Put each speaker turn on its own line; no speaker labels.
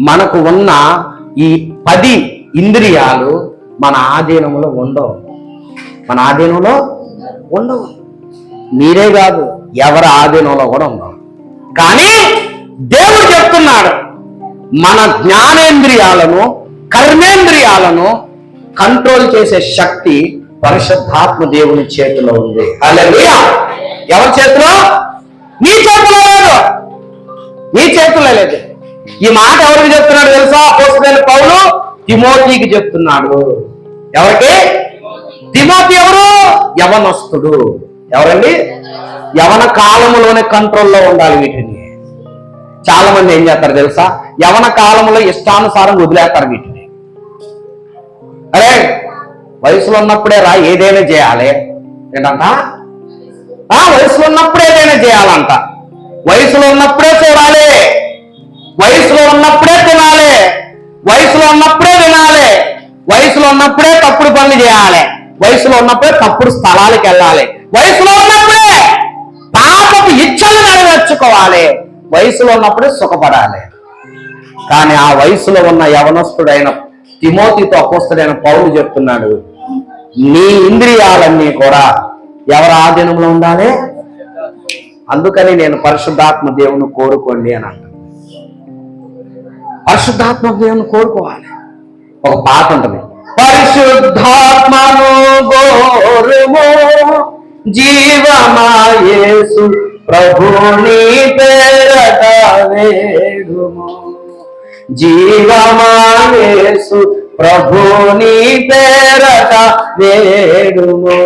మనకు ఉన్న ఈ పది ఇంద్రియాలు మన ఆధీనంలో ఉండవు. మన ఆధీనంలో ఉండవు. మీరే కాదు ఎవరి ఆధీనంలో కూడా ఉండవు. కానీ దేవుడు చెప్తున్నాడు మన జ్ఞానేంద్రియాలను కర్మేంద్రియాలను కంట్రోల్ చేసే శక్తి పరిశుద్ధాత్మ దేవుని చేతిలో ఉంది. అలా ఎవరి చేతిలో? నీ చేతిలో లేదు. నీ చేతిలో లేదు. ఈ మాట ఎవరికి చెప్తున్నాడు తెలుసా? అపోస్తులైన పౌలు తిమోతికి చెప్తున్నాడు. ఎవరికి? తిమోతి ఎవరు? యవనస్తుడు. ఎవరండి? యవన కాలంలోనే కంట్రోల్లో ఉండాలి వీటిని. చాలా మంది ఏం చేస్తారు తెలుసా? యవన కాలంలో ఇష్టానుసారం వదిలేస్తారు వీటిని. అరే వయసులో ఉన్నప్పుడే రా ఏదైనా చేయాలి. ఏంటంట? ఆ వయసులో ఉన్నప్పుడు ఏదైనా చేయాలంట. వయసులో ఉన్నప్పుడే చూడాలి. వయసులో ఉన్నప్పుడే తినాలి. వయసులో ఉన్నప్పుడే వినాలి వయసులో ఉన్నప్పుడే తప్పుడు పనులు చేయాలి. వయసులో ఉన్నప్పుడే తప్పుడు స్థలాలకు వెళ్ళాలి. వయసులో ఉన్నప్పుడే పాపపు ఇచ్చలు నెరవేర్చుకోవాలి వయసులో ఉన్నప్పుడే సుఖపడాలి. కానీ ఆ వయసులో ఉన్న యవనస్తుడైన తిమోతితో అపోస్తుడైన పౌరులు చెప్తున్నాడు నీ ఇంద్రియాలన్నీ కూడా ఎవరి ఆధీనంలో ఉండాలి? అందుకని నేను పరిశుద్ధాత్మ దేవుని కోరుకోండి అని అంటాను పరిశుద్ధాత్మ దేవుని కోరుకోవాలి. ఒక పాట ఉంటుంది. పరిశుద్ధాత్మను గోరుము జీవమాయేసు ప్రభుని పేరట వేడుము. జీవమాయేసు ప్రభుని పేరట వేడుము.